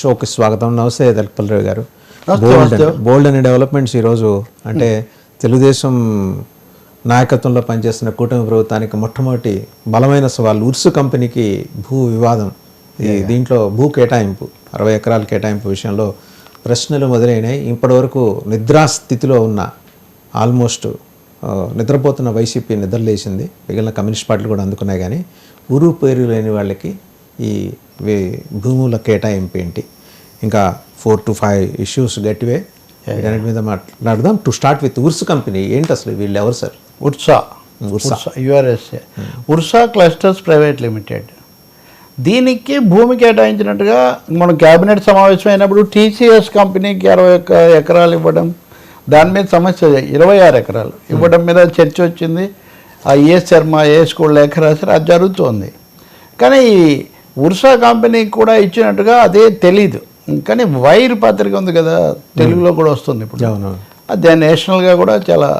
షోకి స్వాగతం. నమస్తే దళపతిరావు గారు. బోల్డ్. బోల్డ్ అనే డెవలప్మెంట్స్ ఈరోజు అంటే తెలుగుదేశం నాయకత్వంలో పనిచేస్తున్న కూటమి ప్రభుత్వానికి మొట్టమొదటి బలమైన సవాల్ ఉర్సు కంపెనీకి భూ వివాదం. ఈ దీంట్లో భూ కేటాయింపు అరవై ఎకరాల కేటాయింపు విషయంలో ప్రశ్నలు మొదలైనాయి. ఇప్పటివరకు నిద్రాస్థితిలో ఉన్న ఆల్మోస్ట్ నిద్రపోతున్న వైసీపీ నిద్రలేసింది మిగిలిన కమ్యూనిస్ట్ పార్టీలు కూడా అందుకున్నాయి కానీ ఊరు పేరు లేని వాళ్ళకి ఈ భూముల కేటాయింపు ఏంటి? ఇంకా ఫోర్ టు ఫైవ్ ఇష్యూస్ గట్టివే వీటన్నిటి మీద మాట్లాడదాం. To start with Urs company ఏంటి అసలు? వీళ్ళు ఎవరు sir? Ursa. U R S A Ursa clusters private limited. దీనికి భూమి కేటాయించినట్టుగా మన కేబినెట్ సమావేశం అయినప్పుడు టీసీఎస్ కంపెనీకి అరవై ఒక్క ఎకరాలు ఇవ్వడం దాని మీద సమస్య ఇరవై ఆరు ఎకరాలు. ఇవ్వడం మీద చర్చ వచ్చింది. ఆ ఏ శర్మ ఏ స్కూల్ లేఖ రాశారు అది జరుగుతోంది. కానీ ఈ ఉర్సా కంపెనీకి కూడా ఇచ్చినట్టుగా అదే తెలీదు. కానీ వైర్ పత్రిక ఉంది కదా తెలుగులో కూడా వస్తుంది ఇప్పుడు. అది నేషనల్గా కూడా చాలా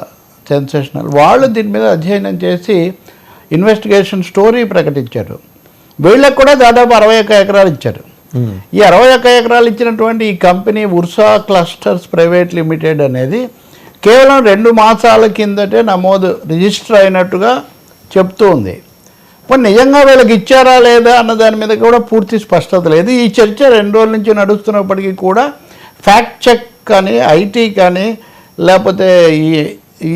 సెన్సేషనల్. వాళ్ళు దీని మీద అధ్యయనం చేసి ఇన్వెస్టిగేషన్ స్టోరీ ప్రకటించారు. వీళ్ళకి కూడా దాదాపు అరవై ఒక్క ఎకరాలు ఇచ్చారు. ఈ అరవై ఒక్క ఎకరాలు ఇచ్చినటువంటి ఈ company Ursa clusters private limited అనేది కేవలం రెండు మాసాల కిందటే నమోదు రిజిస్టర్ అయినట్టుగా చెప్తూ ఉంది. మరి నిజంగా వీళ్ళకి ఇచ్చారా లేదా అన్న దాని మీద కూడా పూర్తి స్పష్టత లేదు. ఈ చర్చ రెండు రోజుల నుంచి నడుస్తున్నప్పటికీ కూడా ఫ్యాక్ట్ చెక్ కానీ ఐటీ కానీ లేకపోతే ఈ ఈ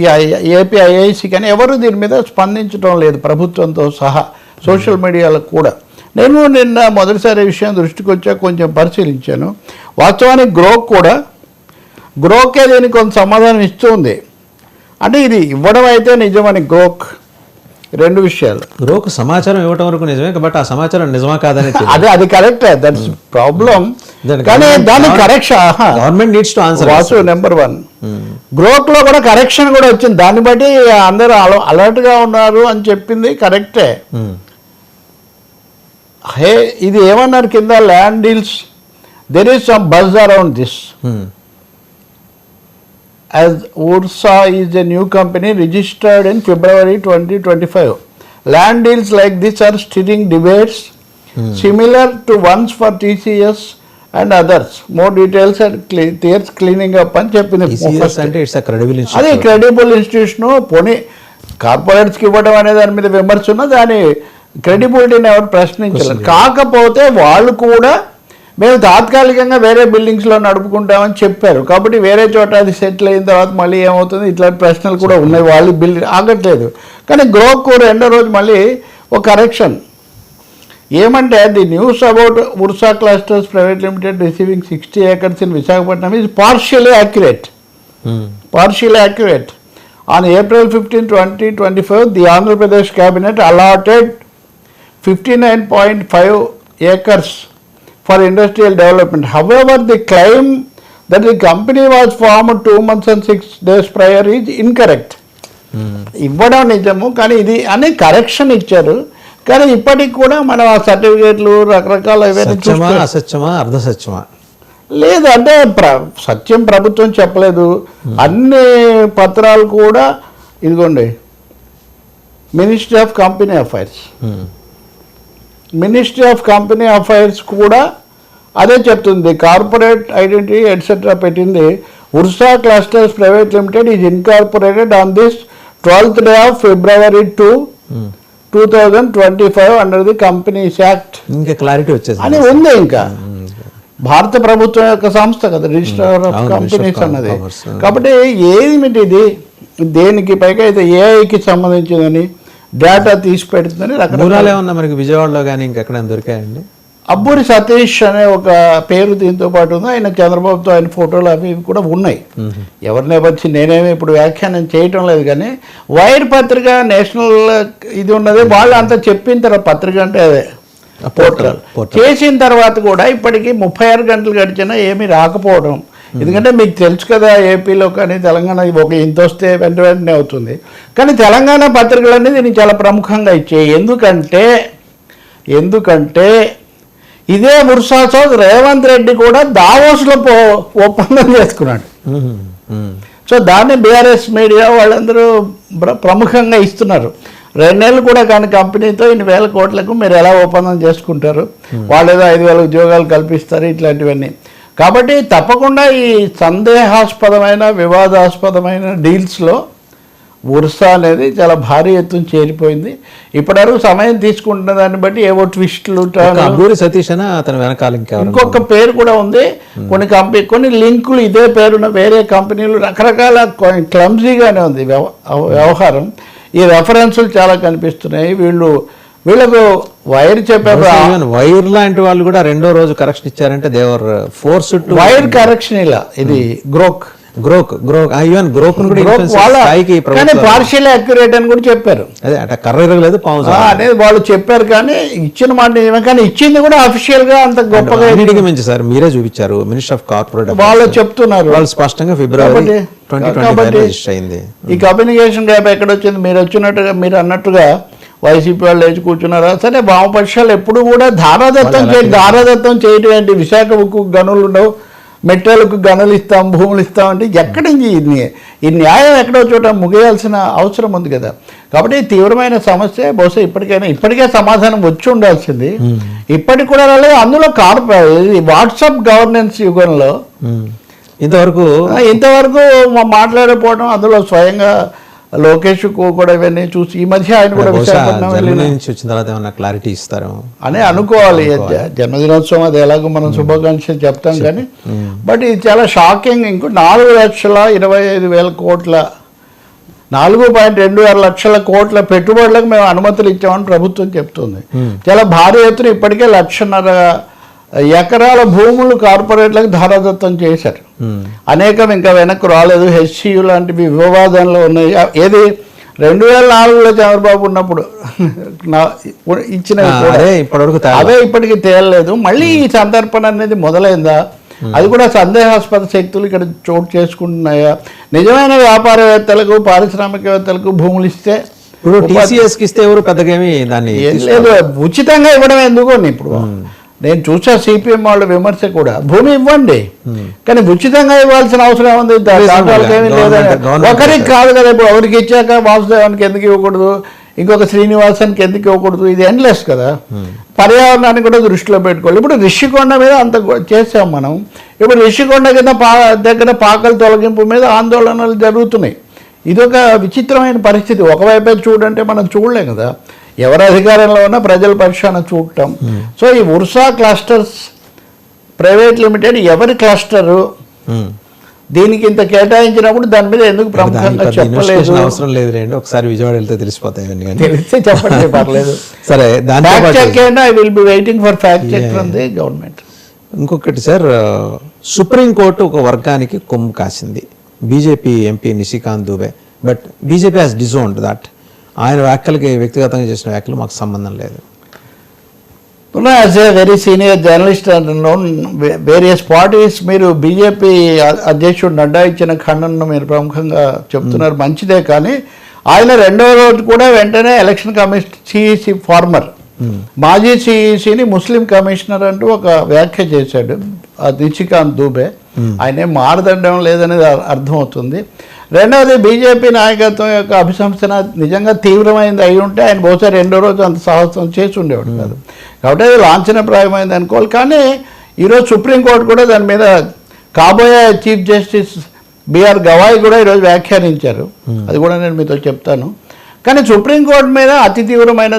ఏపీ ఐఐసి కానీ ఎవరు దీని మీద స్పందించడం లేదు ప్రభుత్వంతో సహా సోషల్ మీడియాలో కూడా. నేను నిన్న మొదటిసారి విషయం దృష్టికి వచ్చా కొంచెం పరిశీలించాను. వాస్తవానికి గ్రోక్ కూడా గ్రోకే దీనికి కొంత సమాధానం ఇస్తుంది అంటే ఇది ఇవ్వడం అయితే నిజమని గ్రోక్ రెండు విషయాలు. గ్రోకు సమాచారం ఇవ్వటం వరకు నిజమే బట్ ఆ సమాచారం నిజమా కాదని అదే అది కరెక్టే. దట్స్ ప్రాబ్లం కానీ దాని correction government needs to answer was number one గ్రోక్లో కూడా కరెక్షన్ కూడా వచ్చింది. దాన్ని బట్టి అందరూ అలర్ట్గా ఉన్నారు అని చెప్పింది కరెక్టే. హే ఇది ఏమన్నారు కింద? Land deals there is some buzz around this as Ursa is a new company registered in February 2025. Land deals like this are stirring debates similar to ones for TCS and others. More details and cle- there's cleaning up అని చెప్పింది అంటే it's credible అదే credible institution పోనీ కార్పొరేట్స్కి ఇవ్వడం అనే దాని మీద విమర్శ ఉన్న దాని క్రెడిబిలిటీని ఎవరు ప్రశ్నించలేదు కాకపోతే వాళ్ళు కూడా మేము తాత్కాలికంగా వేరే బిల్డింగ్స్లో నడుపుకుంటామని చెప్పారు. కాబట్టి వేరే చోట అది సెటిల్ అయిన తర్వాత మళ్ళీ ఏమవుతుంది? ఇట్లాంటి ప్రశ్నలు కూడా ఉన్నాయి. వాళ్ళు బిల్ ఆగట్లేదు. కానీ గ్రోక్ రెండో రోజు మళ్ళీ ఒక కరెక్షన్. ఏమంటే the news about Ursa clusters private limited receiving sixty acres in Visakhapatnam is partially accurate partially accurate. On April 15, 2025, the Andhra Pradesh cabinet allotted 59.5 acres for industrial development. However, the claim that the company was formed two months and six days prior is incorrect. ఇవ్వడం నిజము కానీ ఇది అని correction ఇచ్చారు. కానీ ఇప్పటికి కూడా మనం ఆ సర్టిఫికేట్లు రకరకాల సత్యమా అసత్యమా అర్ధ సత్యమా లేదు అంటే ప్ర సత్యం ప్రభుత్వం చెప్పలేదు. అన్ని పత్రాలు కూడా ఇదిగోండి ministry of company affairs ministry of company affairs కూడా అదే చెప్తుంది. కార్పొరేట్ ఐడెంటిటీ ఎట్సెట్రా పెట్టింది. Ursa clusters private limited is incorporated on this twelfth day of February two two thousand twenty five under the companies act ఇంకా clarity వచ్చేసింది. అని ఉంది ఇంకా. భారత ప్రభుత్వం యొక్క సంస్థ కదా రిజిస్టర్ ఆఫ్ కంపెనీస్ అన్నది. Commerce. కాబట్టి ఏమిటి ఇది దేనికి పైగా అయితే ఏఐకి సంబంధించిందని డేటా తీసి పెడుతుందని రకరకాల ఏమన్నా మనకి విజయవాడలో కానీ ఇంకెక్కడైనా దొరికాయండి? అబ్బూరి సతీష్ అనే ఒక పేరు దీంతో పాటు ఉంది. ఆయన చంద్రబాబుతో ఆయన ఫోటోలు అవి ఇవి కూడా ఉన్నాయి. ఎవరినే వచ్చి నేనేమి ఇప్పుడు వ్యాఖ్యానం చేయటం లేదు కానీ వైర్ పత్రిక నేషనల్ ఇది ఉన్నది. వాళ్ళు అంతా చెప్పిన తర్వాత పత్రిక అంటే అదే. పోర్టల్. చేసిన తర్వాత కూడా ఇప్పటికీ ముప్పై ఆరు గంటలు గడిచినా ఏమీ రాకపోవడం. ఎందుకంటే మీకు తెలుసు కదా ఏపీలో కానీ తెలంగాణ ఒక ఇంత వస్తే వెంట వెంటనే అవుతుంది. కానీ తెలంగాణ పత్రికలన్నీ దీన్ని చాలా ప్రముఖంగా ఇచ్చాయి ఎందుకంటే ఎందుకంటే ఇదే ముర్సాతో రేవంత్ రెడ్డి కూడా దావోస్లో పో ఒప్పందం చేసుకున్నాడు. మ్మ్. మ్మ్. సో దాన్ని బీఆర్ఎస్ మీడియా వాళ్ళందరూ ప్ర- ప్రముఖంగా ఇస్తున్నారు. రెండు నెలలు కూడా కానీ కంపెనీతో ఇన్ని వేల కోట్లకు మీరు ఎలా ఒప్పందం చేసుకుంటారు? వాళ్ళు ఏదో ఐదు వేల ఉద్యోగాలు కల్పిస్తారు ఇట్లాంటివన్నీ. కాబట్టి తప్పకుండా ఈ సందేహాస్పదమైన వివాదాస్పదమైన డీల్స్లో ఉర్సా అనేది చాలా భారీ ఎత్తున చేరిపోయింది. ఇప్పటివరకు సమయం తీసుకుంటున్న దాన్ని బట్టి ఏవో ట్విస్టులు అబ్బూరి సతీష్ అని అతని వెనకాల ఇంకొక పేరు కూడా ఉంది. కొన్ని కంపెనీ కొన్ని లింకులు ఇదే పేరున్న వేరే కంపెనీలు రకరకాల క్లమ్జీగానే ఉంది వ్యవ- వ్యవహారం. ఈ రెఫరెన్సులు చాలా కనిపిస్తున్నాయి. వీళ్ళు వీళ్ళకు వైర్ చెప్పే ఈవెన్ వైర్ లాంటి వాళ్ళు కూడా రెండో రోజు కరెక్షన్ ఇచ్చారంటే they were force to wire correction ఇలా. ఇది Grok. Grok Grok. Even Grok కానీ పార్షియల్ అక్యురేట్ అని కూడా చెప్పారు. అదే అంటే కర్ర ఇరగలేదు పాము ఆ, అనేది వాళ్ళు చెప్పారు కానీ ఇచ్చిన మాట నిజమే కానీ ఇచ్చింది కూడా అఫీషియల్గా అంత గొప్పగా అన్నిటికీ మించి సార్ మీరే చూపించారు మినిస్టర్ ఆఫ్ కార్పొరేట్ వాళ్ళు చెప్తున్నారు. వాళ్ళు స్పష్టంగా ఫిబ్రవరి ట్వంటీ అయింది. ఈ కమ్యూనికేషన్ గ్యాప్ ఎక్కడ వచ్చింది? మీరు వచ్చినట్టుగా మీరు అన్నట్టుగా వైసీపీ వాళ్ళు లేచి కూర్చున్నారా? సరే వామపక్షాలు ఎప్పుడు కూడా ధారాదత్తం చేయ ధారాదత్తం చేయటం ఏంటి? విశాఖ ఉక్కు గనులు ఉండవు మెట్రోలకు గనులు ఇస్తాం భూములు ఇస్తాం అంటే ఎక్కడి నుంచి ఇన్ని ఈ న్యాయం ఎక్కడో చోట ముగియాల్సిన అవసరం ఉంది కదా. కాబట్టి తీవ్రమైన సమస్య. బహుశా ఇప్పటికైనా ఇప్పటికే సమాధానం వచ్చి ఉండాల్సింది. ఇప్పటికి కూడా రాలేదు. అందులో కార్పొ వాట్సాప్ గవర్నెన్స్ యుగంలో. ఇంతవరకు ఇంతవరకు మాట్లాడకపోవడం అందులో స్వయంగా లోకేష్ కు- కూడా ఇవన్నీ చూసి ఈ మధ్య ఆయన కూడా విశాఖపట్నం జర్మనీ వెళ్ళిన నుంచి వచ్చిన తర్వాత ఏమన్నా క్లారిటీ ఇస్తారేమో. అని అనుకోవాలి. జన్మదినోత్సవం అది ఎలాగో మనం శుభాకాంక్షలు చెప్తాం కానీ బట్ ఇది చాలా షాకింగ్ ఇంకో నాలుగు లక్షల ఇరవై ఐదు వేల కోట్ల నాలుగు పాయింట్ రెండు ఆరు లక్షల కోట్ల పెట్టుబడులకు మేము అనుమతులు ఇచ్చామని ప్రభుత్వం చెప్తుంది. చాలా భారీ ఎత్తున ఇప్పటికే లక్షన్నర ఎకరాల భూములు కార్పొరేట్లకు ధారాదత్తం చేశారు. అనేకం ఇంకా వెనక్కు రాలేదు. హెచ్సియు లాంటివి వివాదంలో ఉన్నాయి. ఏది? రెండు వేల నాలుగులో చంద్రబాబు ఉన్నప్పుడు నా- ఇచ్చిన ఇప్పటివరకు. అవే ఇప్పటికి తేలలేదు. మళ్ళీ ఈ సందర్భం అనేది మొదలైందా? అది కూడా సందేహాస్పద శక్తులు ఇక్కడ చోటు చేసుకుంటున్నాయా? నిజమైన వ్యాపారవేత్తలకు పారిశ్రామికవేత్తలకు భూములు ఇస్తే ఇప్పుడు టీసీఎస్కి ఇస్తే ఎవరు పెద్దగా ఏమి దాన్ని లేదు. ఉచితంగా ఇవ్వడం ఎందుకు ఇప్పుడు. నేను చూసా సిపిఎం వాళ్ళ విమర్శ కూడా. భూమి ఇవ్వండి. కానీ ఉచితంగా ఇవ్వాల్సిన అవసరం ఉంది దా- Reasonable దాంట్లో ఏమీ ఒకరికి కాదు కదా ఇప్పుడు. ఒకరికి ఇచ్చాక వాసుదేవానికి ఎందుకు ఇవ్వకూడదు? ఇంకొక శ్రీనివాసానికి ఎందుకు ఇవ్వకూడదు? ఇది ఎండ్లెస్ కదా. పర్యావరణాన్ని కూడా దృష్టిలో పెట్టుకోవాలి. ఇప్పుడు రిషికొండ మీద అంత చేసాం మనం. ఇప్పుడు రిషికొండ కింద పా దగ్గర పాకల తొలగింపు మీద ఆందోళనలు జరుగుతున్నాయి. ఇదొక విచిత్రమైన పరిస్థితి. ఒకవైపే చూడంటే మనం చూడలేం కదా. ఎవరు అధికారంలో ఉన్నా ప్రజల పక్షాన చూడటం. సో ఈ ఉర్సా క్లస్టర్స్ ప్రైవేట్ లిమిటెడ్ ఎవరి క్లస్టరు? ఉమ్. దీనికి ఇంత కేటాయించినప్పుడు దాని మీద ఎందుకు ప్రముఖంగా చెప్పలేదు? అవసరం లేదు రండి ఒకసారి విజయవాడ వెళ్తే తెలిసిపోతాయి తెలిస్తే చెప్పండి పర్లేదు. సరే అయినా I will be waiting for fact check from the government ఇంకొకటి సార్ సుప్రీంకోర్టు ఒక వర్గానికి కొమ్ము కాసింది. BJP MP Nishikant Dubey. But BJP has disowned that ఆయన వ్యాఖ్యలకి వ్యక్తిగతంగా చేసిన వ్యాఖ్యలు మాకు సంబంధం లేదు. As a very senior journalist and known various parties మీరు బీజేపీ అధ్యక్షుడు నడ్డా ఇచ్చిన ఖండనను మీరు ప్రముఖంగా చెప్తున్నారు. మంచిదే కానీ ఆయన రెండో రోజు కూడా వెంటనే ఎలక్షన్ కమిషన్ సిఈసి ఫార్మర్ మాజీ సిఈసిని ముస్లిం కమిషనర్ అంటూ ఒక వ్యాఖ్య చేశాడు. ఆ నిషికాంత్ దూబే. ఆయన ఏం మారదండం లేదనేది అర్- అర్థమవుతుంది. రెండవది బీజేపీ నాయకత్వం యొక్క అభిశంసన నిజంగా తీవ్రమైంది అయి ఉంటే ఆయన బహుశా రెండో రోజు అంత సాహసం చేసి ఉండేవాడు కాదు. కాబట్టి అది లాంఛనప్రాయమైంది అనుకోవాలి. కానీ ఈరోజు సుప్రీంకోర్టు కూడా దాని మీద కాబోయే చీఫ్ జస్టిస్ బిఆర్ గవాయ్ కూడా ఈరోజు వ్యాఖ్యానించారు. అది కూడా నేను మీతో చెప్తాను. కానీ సుప్రీంకోర్టు మీద అతి తీవ్రమైన